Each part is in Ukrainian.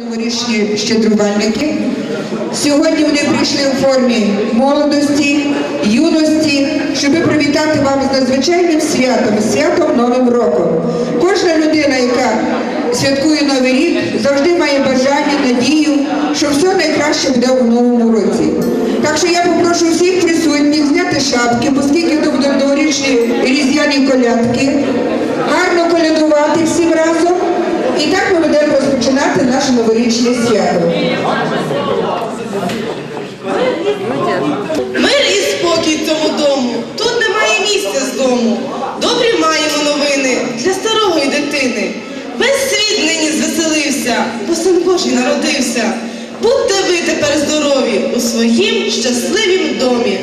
Новорічні щедрувальники. Сьогодні вони прийшли у формі молодості, юності, щоб привітати вам з надзвичайним святом, святом Новим роком. Кожна людина, яка святкує Новий рік, завжди має бажання, надію, що все найкраще буде у новому році. Так що я попрошу всіх присутніх зняти шапки, оскільки то будуть новорічні різдвяні колядки, гарно колядувати всім разом. І так ми будемо розпочинати наше новорічне свято. Мир і спокій цьому дому. Тут немає місця з дому. Добрі маємо новини для старої дитини. Весь світ нині звеселився, бо син Божий народився. Будьте ви тепер здорові у своїм щасливім домі.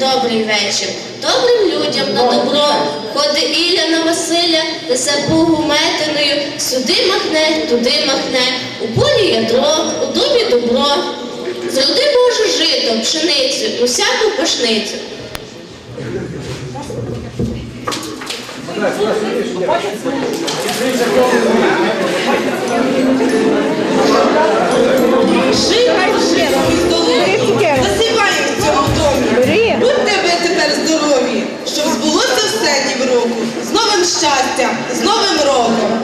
Добрий вечір. Добрим людям на добро. Ходи Ілля на Василя, несе Богу метиною. Сюди махне, туди махне. У полі ядро, у домі добро. Зроди Боже жито, пшеницю, усяку пашницю. Жито, жито З новим щастям, з новим роком.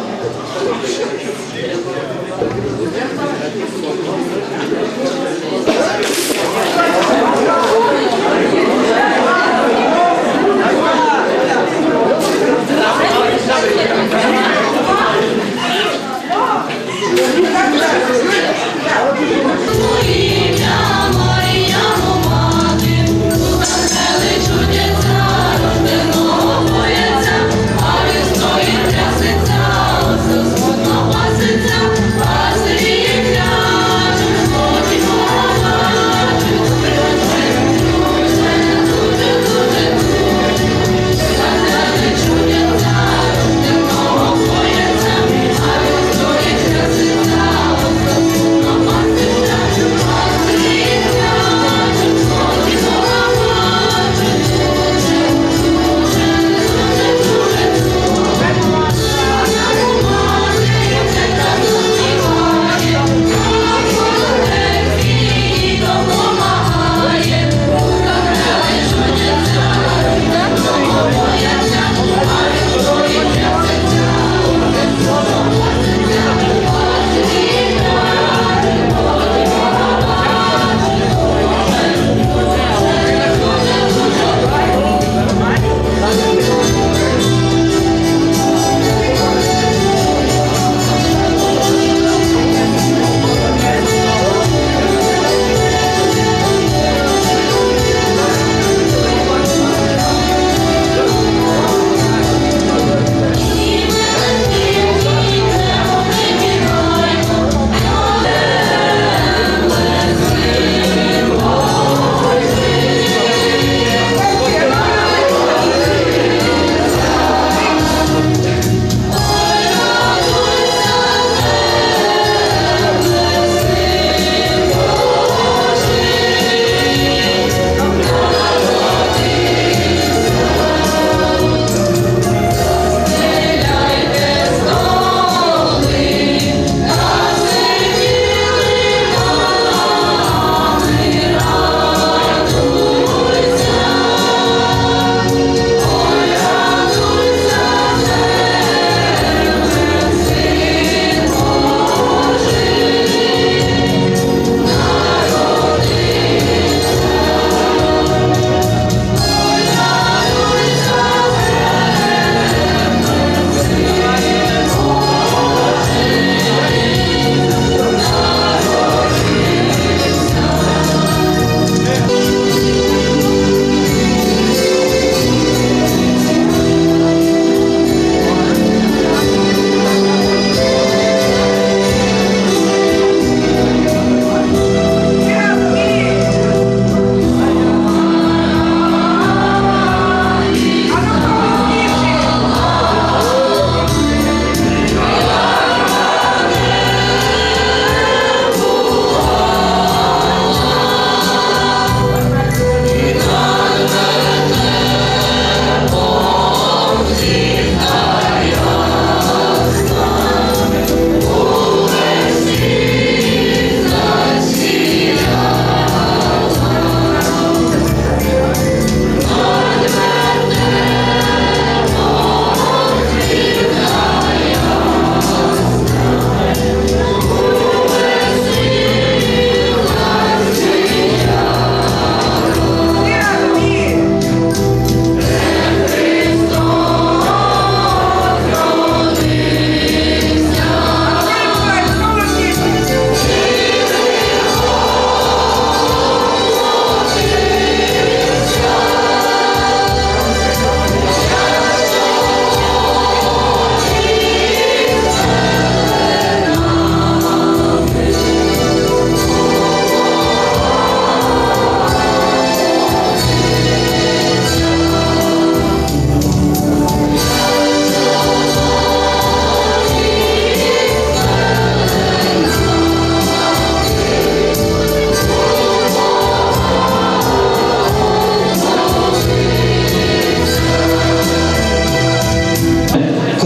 Чудеса, рожденого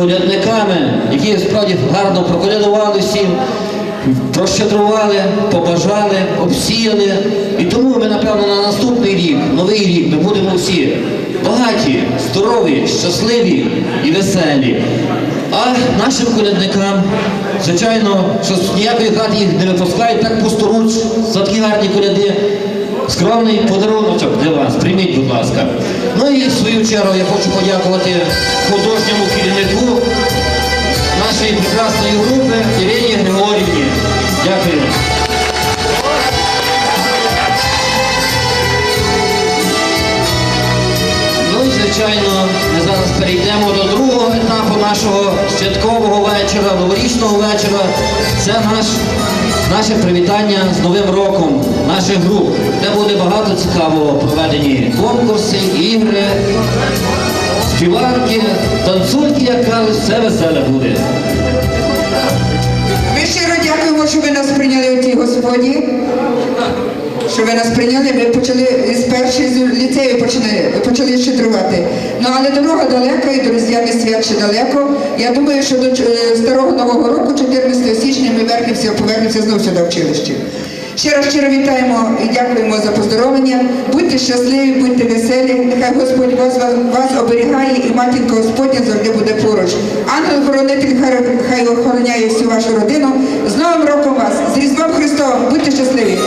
колядниками, які справді гарно проколядували всім, прощедрували, побажали, обсіяли. І тому ми, напевно, на наступний рік, новий рік, ми будемо всі багаті, здорові, щасливі і веселі. А нашим колядникам, звичайно, що ніякої хати їх не випускають, так посторуч за гарні коляди. Скромний подаруночок для вас, прийміть, будь ласка. Ну і в свою чергу я хочу подякувати художньому керівнику нашої прекрасної групи Ірині Григорівні. Дякую. Ну і звичайно, ми зараз перейдемо до другого етапу нашого святкового вечора, новорічного вечора. Це наш, наше привітання з Новим роком наших груп, де буде багато цікавого проведені конкурси, ігри, співанки, танцульки, як кажуть, все веселе буде. Ми щиро дякуємо, що ви нас прийняли у тій господі. Що ви нас прийняли, ми почали з першої ліцею почали, почали щедрувати. Ну але дорога далека і Різдвяних свят ще далеко. Я думаю, що до е, старого нового року, 14 січня, ми вернемося, повернемося знову сюди в училище. Ще раз щиро вітаємо і дякуємо за поздоровлення. Будьте щасливі, будьте веселі. Нехай Господь вас, вас оберігає і матінка Господня завжди буде поруч. Ангел-хоронитель хай, хай охороняє всю вашу родину. З Новим роком вас! З Різдвом Христовим! Будьте щасливі!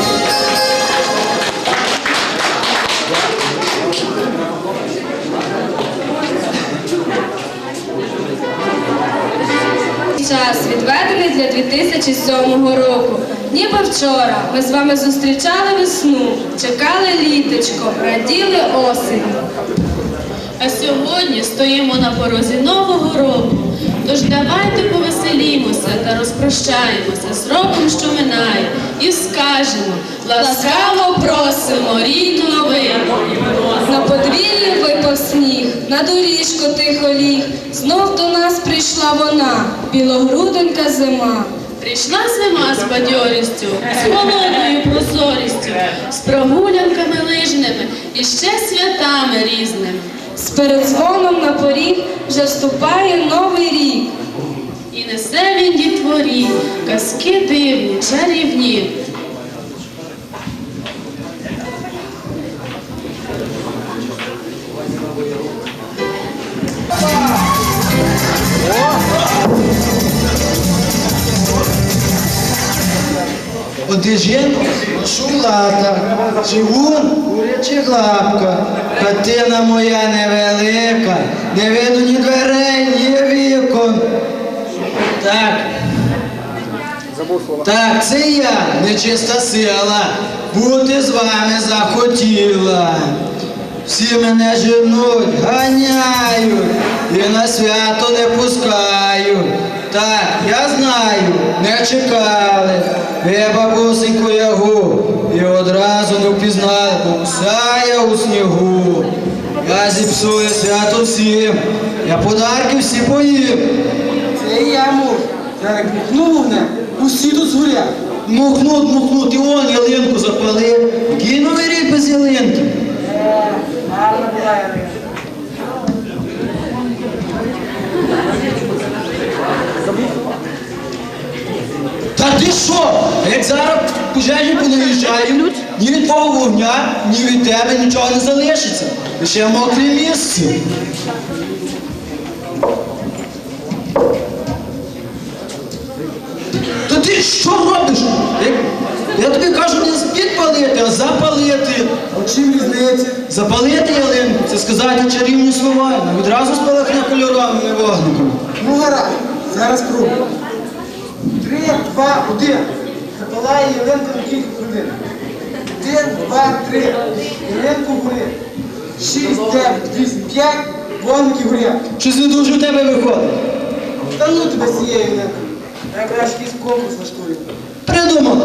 Відведений для 2007 року. Ніби вчора ми з вами зустрічали весну, чекали літочко, раділи осінь. А сьогодні стоїмо на порозі нового року. Тож давайте повеселімося та розпрощаємося з роком, що минає, і скажемо ласкаво просимо рік новий. На сніг, на доріжку тихо ліг. Знов до нас прийшла вона, білогруденька зима. Прийшла зима з бадьорістю, з холодною прозорістю, з прогулянками лижними і ще святами різними. З передзвоном на поріг вже вступає новий рік. І несе він дітворі, казки дивні, чарівні. Одежин шулата, живун куряча лапка, хатина моя невелика, не видно ні дверей, ні вікон. Так. Так, це я, нечиста сила, бути з вами захотіла. Всі мене женуть, ганяють і на свято не пускають. Так, я знаю, не чекали. Ви бабусеньку ягу і одразу не впізнали, бо вся я у снігу. Я зіпсую свято всім, я подарки всі поїм. Це я муж. Як бухнув мене, усі тут згорять. Мухнуть, мухнуть, і он ялинку запалив. Який новий рік без ялинки? Гарна була Ярина. Та ти що? Як зараз пожежі понаїжджають, ні від твого вогня, ні від тебе нічого не залишиться. Лише мокре місце. Та ти що робиш? Я, тобі кажу не підпалити, а запалити. А чим різниця? Запалити ялинку це сказати чарівні слова. Відразу спалахне кольоровими вогниками. Ну гаразд, зараз пробую два, один. Палає Єленко Надій Гурин. Один, два, три. Єленко Гурин. Шість, дев'ять, вісім, п'ять. Вонки Гуря. Щось не дуже у тебе виходить. Та ну тебе сією, Єленко. Я краще якийсь конкурс школі. Придумав.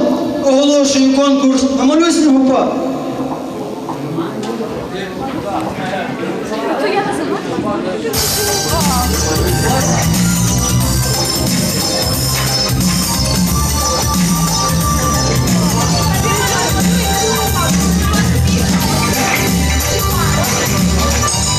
Оголошую конкурс на малюй снігопад. То я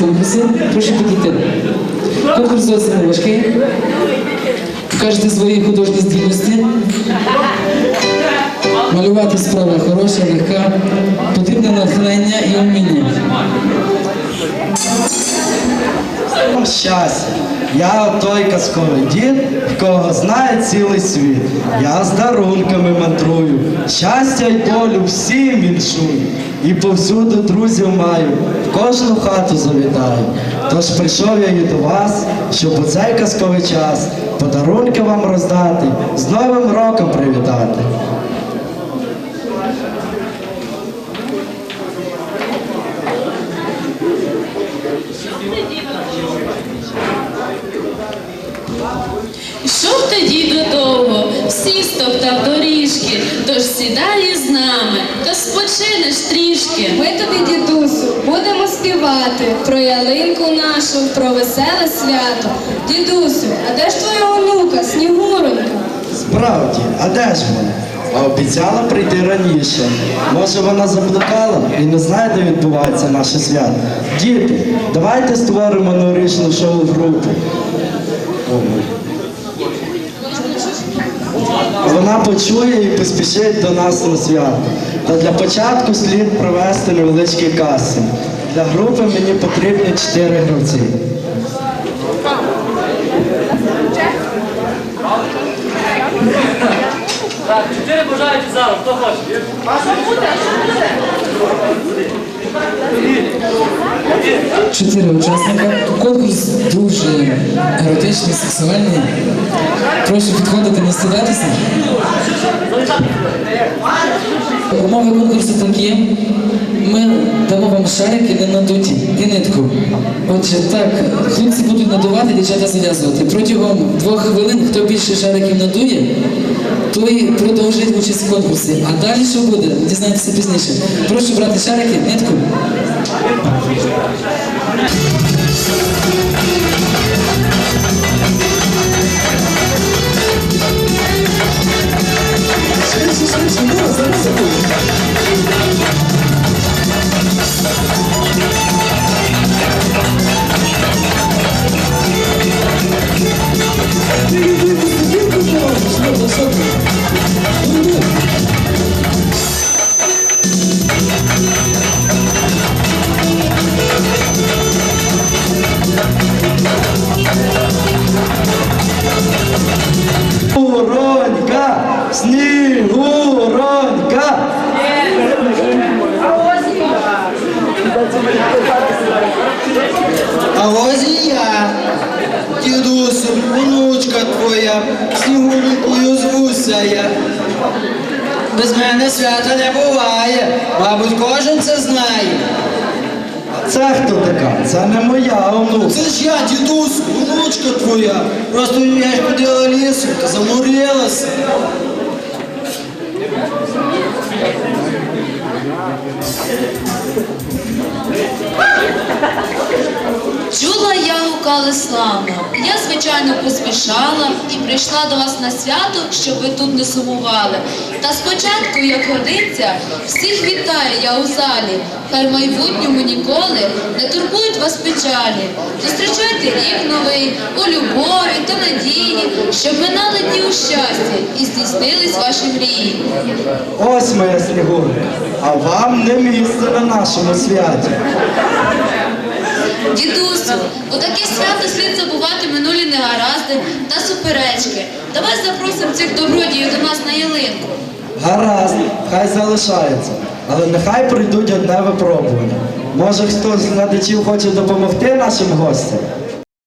конкурсі, прошу підійти. Конкурс не важкий. Покажете свої художні здібності. Малювати справа хороша, легка. Потрібне натхнення і вміння. Щастя. Я той казковий дід, в кого знає цілий світ. Я з дарунками мандрую, щастя й долю всім віншую. І повсюду друзів маю, в кожну хату завітаю. Тож прийшов я і до вас, щоб у цей казковий час подарунки вам роздати, з Новим роком привітати. Ішов тоді додовго, всі стоптав доріжки, тож сідай із нами, та спочинеш трішки. Ми тобі, дідусю, будемо співати про ялинку нашу, про веселе свято. Дідусю, а де ж твоя онука, Снігуронька? Справді, а де ж вона? А обіцяла прийти раніше. Може вона заблукала і не знає, де відбувається наше свято. Діти, давайте створимо новорічну шоу-групу. Вона почує і поспішить до нас на свято. Та для початку слід провести невеличкий кастинг. Для групи мені потрібні чотири гравці. Чотири учасника. Конкурс дуже еротичний, сексуальний. Прошу підходити, не стидатися. Умови конкурсу такі. Ми дамо вам шарики не надуті і нитку. Отже, так, хлопці будуть надувати, дівчата зав'язувати. Протягом двох хвилин, хто більше шариків надує, той продовжує участь в конкурсі. А далі що буде? Дізнайтеся пізніше. Прошу брати шарики, нитку. 谁是谁是谁？谁？Без мене свята не буває, мабуть, кожен це знає. Це хто така? Це не моя онука. Це ж я, дідусь, внучка твоя. Просто я ж ходила лісом та заморилася. Чула я гукали славно. Я, звичайно, поспішала і прийшла до вас на свято, щоб ви тут не сумували. Та спочатку, як годиться, всіх вітаю я у залі. Хай в майбутньому ніколи не турбують вас печалі. Зустрічайте рік новий у любові та надії, щоб минали дні у щасті і здійснились ваші мрії. Ось моя снігурка. А вам не місце на нашому святі. Дідусю, у таке свято слід забувати минулі негаразди та суперечки. Давай запросимо цих добродіїв до нас на ялинку. Гаразд, хай залишається. Але нехай прийдуть одне випробування. Може хтось з глядачів хоче допомогти нашим гостям?